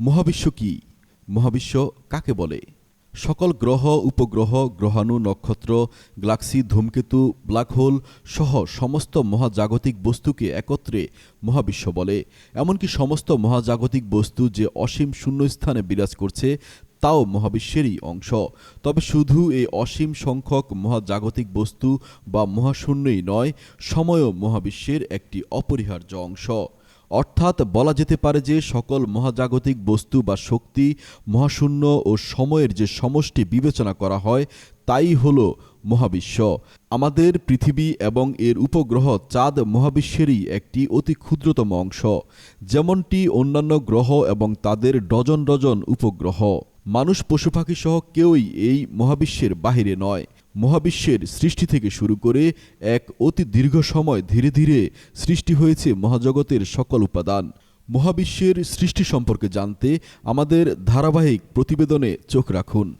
মহাবিশ্ব কি? মহাবিশ্ব কাকে বলে? সকল গ্রহ, উপগ্রহ, গ্রহাণু, নক্ষত্র, গ্লাক্সি, ধূমকেতু, ব্ল্যাক হোল সহ সমস্ত মহাজাগতিক বস্তুকে একত্রে মহাবিশ্ব বলে। এমনকি সমস্ত মহাজাগতিক বস্তু যে অসীম শূন্যস্থানে বিরাজ করছে, তাও মহাবিশ্বেরই অংশ। তবে শুধু এই অসীম সংখ্যক মহাজাগতিক বস্তু বা মহাশূন্যই নয়, সময়ও মহাবিশ্বের একটি অপরিহার্য অংশ। অর্থাৎ বলা যেতে পারে যে সকল মহাজাগতিক বস্তু বা শক্তি, মহাশূন্য ও সময়ের যে সমষ্টি বিবেচনা করা হয়, তাই হল মহাবিশ্ব। আমাদের পৃথিবী এবং এর উপগ্রহ চাঁদ মহাবিশ্বেরই একটি অতি ক্ষুদ্রতম অংশ, যেমনটি অন্যান্য গ্রহ এবং তাদের ডজন ডজন উপগ্রহ। মানুষ পশু পাখি সহ কেউই এই মহাবিশ্বের বাহিরে নয়। মহাবিশ্বের সৃষ্টি থেকে শুরু করে এক অতি দীর্ঘ সময় ধীরে ধীরে সৃষ্টি হয়েছে মহাজগতের সকল উপাদান। মহাবিশ্বের সৃষ্টি সম্পর্কে জানতে আমাদের ধারাবাহিক প্রতিবেদনে চোখ রাখুন।